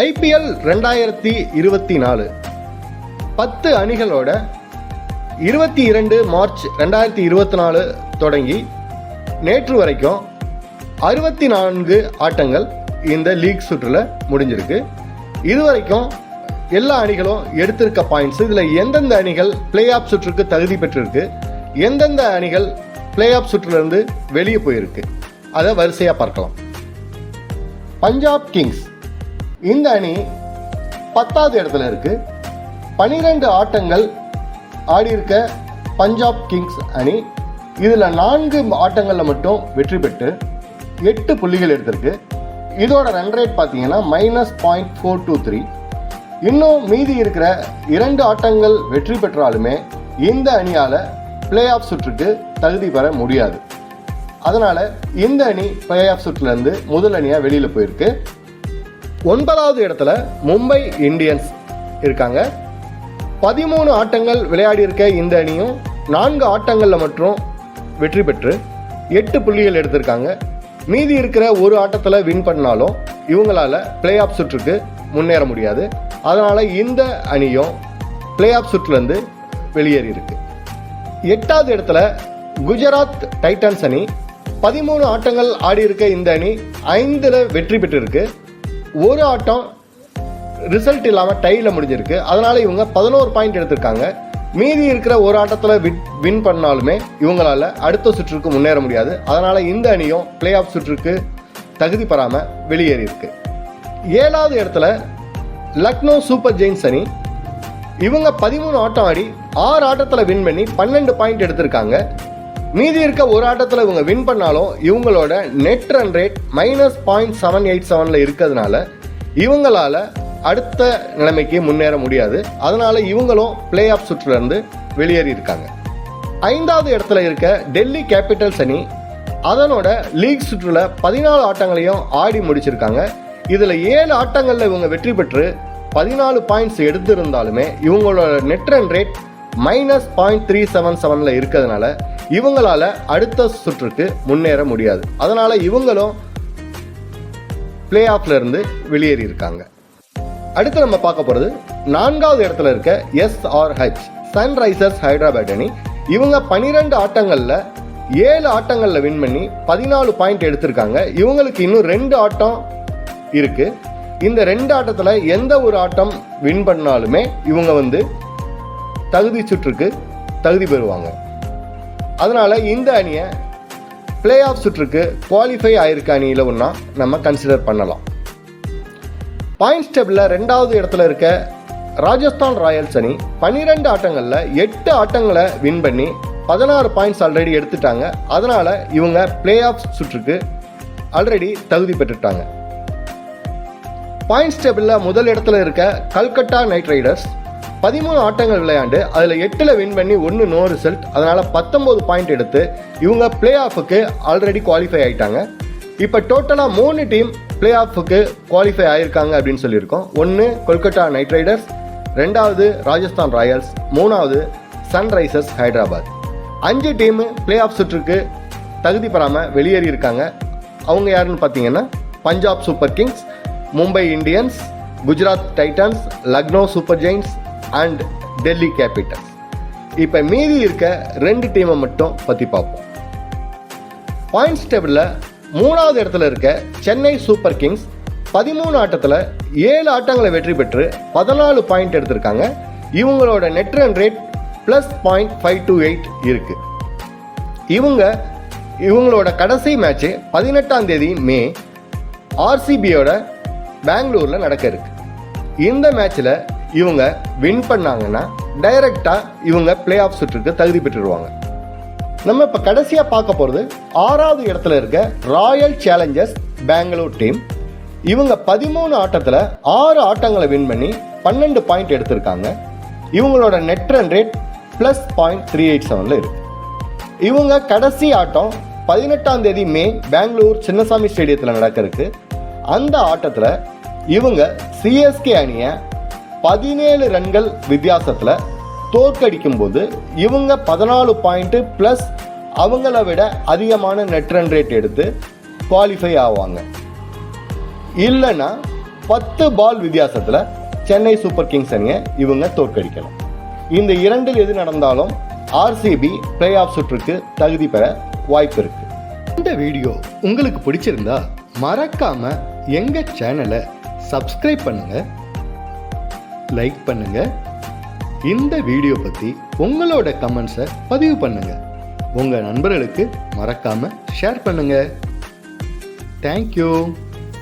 IPL ரெண்டாயிரத்தி இருபத்தி நாலு. பத்து அணிகளோட இருபத்தி இரண்டு மார்ச் ரெண்டாயிரத்தி இருபத்தி நாலு தொடங்கி நேற்று வரைக்கும் அறுபத்தி நான்கு ஆட்டங்கள் இந்த லீக் சுற்றுல முடிஞ்சிருக்கு. இதுவரைக்கும் எல்லா அணிகளும் எடுத்திருக்க பாயிண்ட்ஸ் இதில் எந்தெந்த அணிகள் பிளே ஆஃப் சுற்றுக்கு தகுதி பெற்றிருக்கு? எந்தெந்த அணிகள் பிளே ஆஃப் சுற்றுலேருந்து வெளியே போயிருக்கு? அதை வரிசையாக பார்க்கலாம். பஞ்சாப் கிங்ஸ். இந்த அணி பத்தாவது இடத்துல இருக்கு. பனிரெண்டு ஆட்டங்கள் ஆடியிருக்க பஞ்சாப் கிங்ஸ் அணி. இதில் நான்கு ஆட்டங்களில் மட்டும் வெற்றி பெற்று எட்டு புள்ளிகள் எடுத்திருக்கு. இதோட ரன் ரேட் பார்த்தீங்கன்னா minus point four two three இன்னும் மீதி இருக்கிற இரண்டு ஆட்டங்கள் வெற்றி பெற்றாலுமே இந்த அணியால் பிளே ஆஃப் சுற்றுக்கு தகுதி பெற முடியாது. அதனால் இந்த அணி பிளே ஆஃப் சுற்றுலேருந்து முதல் அணியாக வெளியில் போயிருக்கு. ஒன்பதாவது இடத்துல மும்பை இந்தியன்ஸ் இருக்காங்க. பதிமூணு ஆட்டங்கள் விளையாடி இருக்க இந்த அணியும் நான்கு ஆட்டங்களில் மட்டும் வெற்றி பெற்று எட்டு புள்ளிகள் எடுத்திருக்காங்க. மீதி இருக்கிற ஒரு ஆட்டத்தில் வின் பண்ணாலும் இவங்களால பிளே ஆஃப் சுற்றுக்கு முன்னேற முடியாது. அதனால் இந்த அணியும் பிளே ஆஃப் சுற்றுலேருந்து வெளியேறி இருக்கு. எட்டாவது இடத்துல குஜராத் டைட்டன்ஸ் அணி பதிமூணு ஆட்டங்கள் ஆடி இருக்க இந்த அணி ஐந்தில் வெற்றி பெற்றிருக்கு. ஒரு ஆட்டம் ரிசல்ட் இல்லாமல் டையில் முடிஞ்சிருக்கு. அதனால இவங்க பதினோரு பாயிண்ட் எடுத்திருக்காங்க. மீதி இருக்கிற ஒரு ஆட்டத்தில் வின் பண்ணாலுமே இவங்களால அடுத்த சுற்றுக்கு முன்னேற முடியாது. அதனால இந்த அணியும் பிளே ஆஃப் சுற்றுக்கு தகுதி பெறாமல் வெளியேறி இருக்கு. ஏழாவது இடத்துல லக்னோ சூப்பர் ஜெயின்ஸ் அணி இவங்க பதிமூணு ஆட்டம் ஆடி ஆறு ஆட்டத்தில் வின் பண்ணி பன்னெண்டு பாயிண்ட் எடுத்திருக்காங்க. மீதி இருக்க ஒரு ஆட்டத்தில் இவங்க வின் பண்ணாலும் இவங்களோட net run rate minus point seven eight செவனில் இருக்கிறதுனால இவங்களால அடுத்த நிலைமைக்கு முன்னேற முடியாது. அதனால இவங்களும் பிளே ஆஃப் சுற்றுலேருந்து வெளியேறி இருக்காங்க. ஐந்தாவது இடத்துல இருக்க டெல்லி கேபிட்டல்ஸ் அணி அதனோட லீக் சுற்றுல பதினாலு ஆட்டங்களையும் ஆடி முடிச்சிருக்காங்க. இதில் ஏழு ஆட்டங்களில் இவங்க வெற்றி பெற்று பதினாலு பாயிண்ட்ஸ் எடுத்திருந்தாலுமே இவங்களோட net run rate minus point three seven செவனில் இருக்கிறதுனால இவங்களால அடுத்த சுற்றுக்கு முன்னேற முடியாது. அதனால இவங்களும் பிளே ஆஃப்ல இருந்து வெளியேறி இருக்காங்க. அடுத்து நம்ம பார்க்க போறது நான்காவது இடத்துல இருக்க எஸ்ஆர்ஹெச் சன்ரைசர்ஸ் ஹைதராபாத் அணி. இவங்க பனிரெண்டு ஆட்டங்கள்ல ஏழு ஆட்டங்களில் வின் பண்ணி பதினாலு பாயிண்ட் எடுத்திருக்காங்க. இவங்களுக்கு இன்னும் ரெண்டு ஆட்டம் இருக்கு. இந்த ரெண்டு ஆட்டத்தில் எந்த ஒரு ஆட்டம் வின் பண்ணாலுமே இவங்க வந்து தகுதி சுற்றுக்கு தகுதி பெறுவாங்க. அதனால் இந்த அணியை பிளே ஆஃப் சுற்றுக்கு குவாலிஃபை ஆயிருக்க அணியில் ஒன்றா நம்ம கன்சிடர் பண்ணலாம். பாயிண்ட்ஸ் டேபிளில் ரெண்டாவது இடத்துல இருக்க ராஜஸ்தான் ராயல்ஸ் அணி பன்னிரெண்டு ஆட்டங்களில் எட்டு ஆட்டங்களை வின் பண்ணி பதினாறு பாயிண்ட்ஸ் ஆல்ரெடி எடுத்துட்டாங்க. அதனால் இவங்க பிளே ஆஃப் சுற்றுக்கு ஆல்ரெடி தகுதி பெற்றுட்டாங்க. பாயிண்ட்ஸ் டேபிளில் முதல் இடத்துல இருக்க கல்கட்டா நைட் ரைடர்ஸ் பதிமூணு ஆட்டங்கள் விளையாண்டு அதில் எட்டில் வின் பண்ணி ஒன்று நோ ரிசல்ட் அதனால் பத்தொம்போது பாயிண்ட் எடுத்து இவங்க பிளே ஆஃபுக்கு ஆல்ரெடி குவாலிஃபை ஆகிட்டாங்க இப்போ டோட்டலாக மூணு டீம் பிளே ஆஃபுக்கு குவாலிஃபை ஆகியிருக்காங்க அப்படின்னு சொல்லியிருக்கோம். ஒன்று கொல்கட்டா நைட் ரைடர்ஸ் ரெண்டாவது ராஜஸ்தான் ராயல்ஸ் மூணாவது சன்ரைசர்ஸ் ஹைதராபாத். அஞ்சு டீமு பிளே ஆஃப் சுற்றுக்கு தகுதி பெறாமல் வெளியேறி இருக்காங்க. அவங்க யாருன்னு பார்த்தீங்கன்னா Punjab Super Kings Mumbai Indians Gujarat Titans Lucknow Super Giants and Delhi Capitals இப்போ மீதி இருக்க ரெண்டு டீமை மட்டும் பற்றி பார்ப்போம். பாயிண்ட்ஸ் டேபிளில் மூணாவது இடத்துல இருக்க சென்னை சூப்பர் கிங்ஸ் பதிமூணு ஆட்டத்தில் ஏழு ஆட்டங்களை வெற்றி பெற்று பதினாலு பாயிண்ட் எடுத்திருக்காங்க. இவங்களோட net run rate plus point five two eight இருக்கு. இவங்க இவங்களோட கடைசி மேட்ச்சு பதினெட்டாம் தேதி மே ஆர்சிபியோட பெங்களூரில் நடக்க இருக்கு. இந்த மேட்ச்சில் இவங்க வின் பண்ணாங்கன்னா டைரக்டாக இவங்க பிளே ஆஃப் சுற்றுக்கு தகுதி பெற்றுருவாங்க. நம்ம இப்போ கடைசியாக பார்க்க போகிறது ஆறாவது இடத்துல இருக்க ராயல் சேலஞ்சர்ஸ் பெங்களூர் டீம் இவங்க பதிமூணு ஆட்டத்தில் ஆறு ஆட்டங்களை வின் பண்ணி பன்னெண்டு பாயிண்ட் எடுத்திருக்காங்க. இவங்களோட net run rate plus point three eight செவனில் இருக்கு. இவங்க கடைசி ஆட்டம் பதினெட்டாம் தேதி மே பெங்களூர் சின்னசாமி ஸ்டேடியத்தில் நடக்கிறதுக்கு. அந்த ஆட்டத்தில் இவங்க சிஎஸ்கே அணியை பதினேழு ரன்கள் வித்தியாசத்தில் தோற்கடிக்கும் போது இவங்க பதினாலு பாயிண்ட்டு ப்ளஸ் அவங்கள விட அதிகமான நெட் ரன் ரேட் எடுத்து குவாலிஃபை ஆவாங்க. இல்லைன்னா பத்து பால் வித்தியாசத்தில் சென்னை சூப்பர் கிங்ஸ் அணியை இவங்க தோற்கடிக்கலாம். இந்த இரண்டில் எது நடந்தாலும் ஆர்சிபி பிளே ஆஃப் சுற்றுக்கு தகுதி பெற வாய்ப்பு இருக்கு. இந்த வீடியோ உங்களுக்கு பிடிச்சிருந்தா மறக்காம எங்க சேனலை சப்ஸ்கிரைப் பண்ணுங்க. லைக் பண்ணுங்க. இந்த வீடியோ பத்தி உங்களோட கமெண்ட்ஸை பதிவு பண்ணுங்க. உங்க நண்பர்களுக்கு மறக்காம ஷேர் பண்ணுங்க. தேங்க்யூ